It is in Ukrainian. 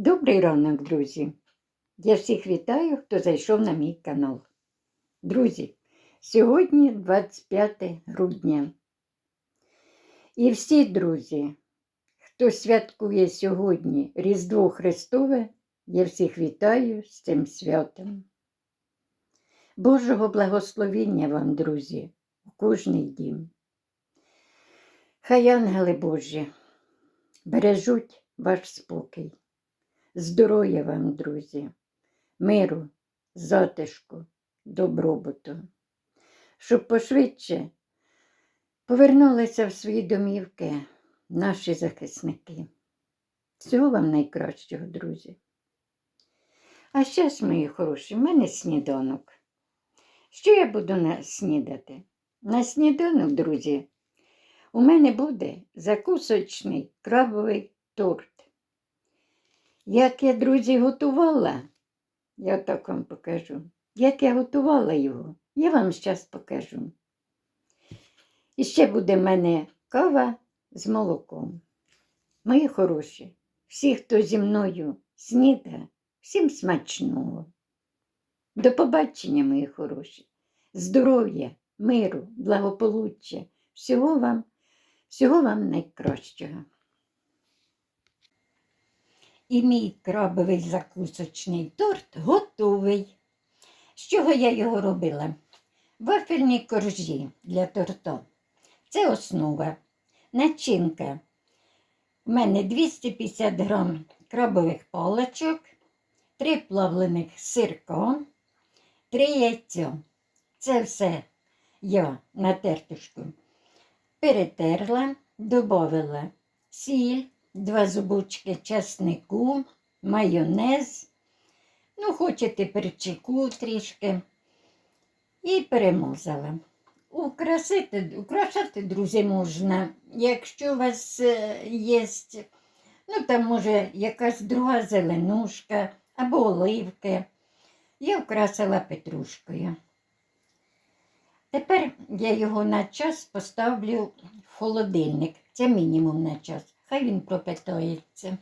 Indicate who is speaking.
Speaker 1: Добрий ранок, друзі! Я всіх вітаю, хто зайшов на мій канал. Друзі, сьогодні 25 грудня. І всі друзі, хто святкує сьогодні Різдво Христове, я всіх вітаю з цим святом. Божого благословення вам, друзі, у кожний дім. Хай ангели Божі бережуть ваш спокій. Здоров'я вам, друзі, миру, затишку, добробуту, щоб пошвидше повернулися в свої домівки наші захисники. Всього вам найкращого, друзі. А зараз, мої хороші, в мене сніданок. Що я буду на снідати? На сніданок, друзі, у мене буде закусочний крабовий торт. Як я, друзі, готувала, я так вам покажу. Як я готувала його, я вам зараз покажу. І ще буде в мене кава з молоком. Мої хороші, всі, хто зі мною снідає, всім смачного. До побачення, мої хороші. Здоров'я, миру, благополуччя. Всього вам, всього вам найкращого. І мій крабовий закусочний торт готовий. З чого я його робила? Вафельні коржі для торту. Це основа. Начинка. У мене 250 грам крабових паличок, 3 плавлених сирка, 3 яйця. Це все я на тертушку перетерла, додала сіль, два зубочки чеснику, майонез, ну, хочете перчику трішки, і перемозала. Украсити, украшати, друзі, можна, якщо у вас е, є, ну там може якась друга зеленушка або оливки. Я вкрасила петрушкою. Тепер я його на час поставлю в холодильник. Це мінімум на час. Хай він пропитається.